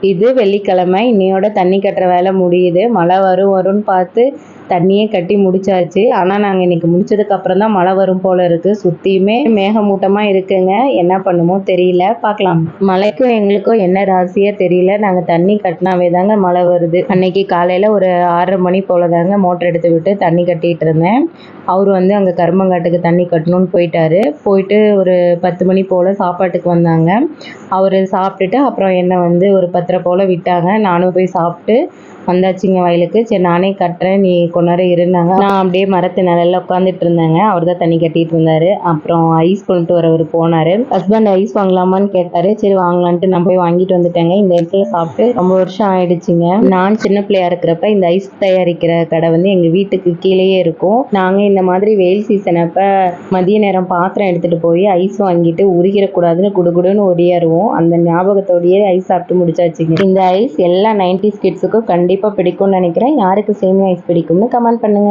இது வெள்ளிக்கிழமை. இன்னையோட தண்ணி கட்டுற வேலை முடியுது. மழை வரும் வரும்னு பார்த்து தண்ணியே கட்டி முடிச்சாச்சு. ஆனால் நாங்கள் இன்னைக்கு முடிச்சதுக்கு அப்புறம் தான் மழை வரும் போல இருக்கு. சுற்றியுமே மேகமூட்டமாக இருக்குங்க. என்ன பண்ணுமோ தெரியல. பார்க்கலாம். மழைக்கும் எங்களுக்கும் என்ன ராசியே தெரியல. நாங்கள் தண்ணி கட்டினாவே தாங்க மழை வருது. அன்னைக்கு காலையில் ஒரு ஆறரை மணி போல தாங்க மோட்டர் எடுத்து விட்டு தண்ணி கட்டிட்டு இருந்தேன். அவர் வந்து அங்கே கருமங்காட்டுக்கு தண்ணி கட்டணும்னு போயிட்டாரு. போயிட்டு ஒரு பத்து மணி போல் சாப்பாட்டுக்கு வந்தாங்க. அவர் சாப்பிட்டுட்டு அப்புறம் என்னை வந்து ஒரு பத்தரை போல் விட்டாங்க. நானும் போய் சாப்பிட்டு வந்தாச்சுங்க வயலுக்கு. சரி நானே கட்டுறேன். நீ கொஞ்ச நேரம் இருந்தாங்க. நான் அப்படியே மரத்து நிலையில உட்காந்துட்டு இருந்தேங்க. அவர் தான் தண்ணி கட்டிட்டு இருந்தாரு. அப்புறம் ஐஸ் கொண்டுட்டு வரவர் போனாரு. ஹஸ்பண்ட் ஐஸ் வாங்கலாமான்னு கேட்டாரு. சரி வாங்கலான்ட்டு நான் போய் வாங்கிட்டு வந்துட்டேங்க. இந்த இடத்துல சாப்பிட்டு ரொம்ப வருஷம் ஆயிடுச்சுங்க. நான் சின்ன பிள்ளையா இருக்கிறப்ப இந்த ஐஸ் தயாரிக்கிற கடை வந்து எங்க வீட்டுக்கு கீழேயே இருக்கும். நாங்க இந்த மாதிரி வெயில் சீசன் அப்ப மதிய நேரம் பாத்திரம் எடுத்துட்டு போய் ஐஸ் வாங்கிட்டு உருகிடக்கூடாதுன்னு குடுகுடுன்னு ஒடியாருவோம். அந்த ஞாபகத்தோடயே ஐஸ் சாப்பிட்டு முடிச்சாச்சுங்க. இந்த ஐஸ் எல்லா நைன்டிஸ் கிட்ஸுக்கும் கண்டிப்பா பிடிக்கும்னு நினைக்கிறேன். யாருக்கு சேமியா ஐஸ் பிடிக்கும்னு கமெண்ட் பண்ணுங்க.